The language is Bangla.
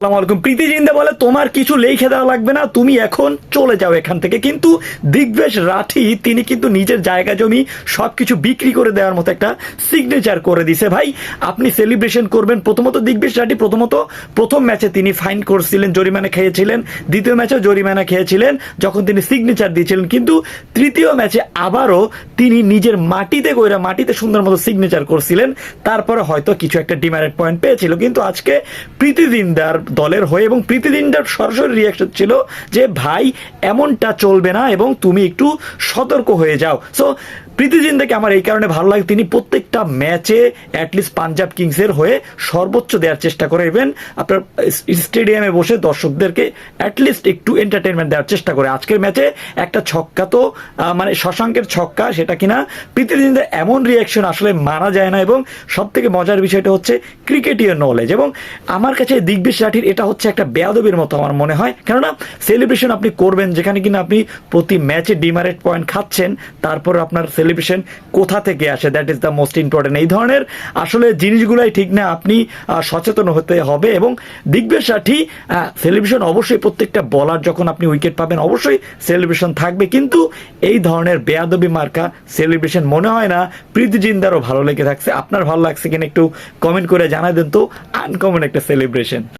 আসসালামু আলাইকুম। প্রীতি জিন্দা বলে, তোমার কিছু লেখে দেওয়া লাগবে না, তুমি এখন চলে যাও এখান থেকে। কিন্তু দিগ্বেশ রাঠি, তিনি কিন্তু নিজের জায়গা জমি সবকিছু বিক্রি করে দেওয়ার মতো একটা সিগনেচার করে দিছে। ভাই, আপনি সেলিব্রেশন করবেন। প্রথমত দিগ্বেশ রাঠি, প্রথমত প্রথম ম্যাচে তিনি ফাইন করছিলেন, জরিমানা খেয়েছিলেন। দ্বিতীয় ম্যাচেও জরিমানা খেয়েছিলেন, যখন তিনি সিগনেচার দিয়েছিলেন। কিন্তু তৃতীয় ম্যাচে আবারও তিনি নিজের মাটিতে কইরা, মাটিতে সুন্দর মতো সিগনেচার করছিলেন। তারপরে হয়তো কিছু একটা ডিমারেট পয়েন্ট পেয়েছিল। কিন্তু আজকে প্রীতি দিনদার দলের হয়ে এবং প্রীতি দিনদার সরাসরি রিয়াকশন ছিল যে, ভাই, এমনটা চলবে না এবং তুমি একটু সতর্ক হয়ে যাও। সো প্রীতি জিন্দাকে আমার এই কারণে ভালো লাগে। তিনি প্রত্যেকটা ম্যাচে অ্যাটলিস্ট পাঞ্জাব কিংসের হয়ে সর্বোচ্চ দেওয়ার চেষ্টা করে ইভেন আপনার স্টেডিয়ামে বসে দর্শকদেরকে অ্যাটলিস্ট একটু এন্টারটেনমেন্ট দেওয়ার চেষ্টা করে। আজকের ম্যাচে একটা ছক্কা তো মানে শশাঙ্কের ছক্কা, সেটা কিনা প্রীতি জিন্দার এমন রিয়াকশন আসলে মানা যায় না এবং সব থেকে মজার বিষয়টা হচ্ছে ক্রিকেটীয় নলেজ এবং আমার কাছে দিগ্বিশ রাঠির এটা হচ্ছে একটা বেয়াদবির মতো আমার মনে হয়। কেননা সেলিব্রেশন আপনি করবেন যেখানে কিনা আপনি প্রতি ম্যাচে ডিমারেট পয়েন্ট খাচ্ছেন, তারপর আপনার সেলিব্রেশন কোথা থেকে আসে? That is the most important এই ধরনের আসলে জিনিসগুলাই ঠিক না, আপনি সচেতন হতে হবে এবং দিগ্বেশ রাঠি সেলিব্রেশন অবশ্যই প্রত্যেকটা বলার যখন আপনি উইকেট পাবেন, অবশ্যই সেলিব্রেশন থাকবে। কিন্তু এই ধরনের বেয়াদবি মার্কা সেলিব্রেশন মনে হয় না। প্রীতি জিন্দারও ভালো লেগে থাকছে। আপনার ভালো লাগছে কিনা একটু কমেন্ট করে জানাই দেন তো। আনকমন একটা সেলিব্রেশন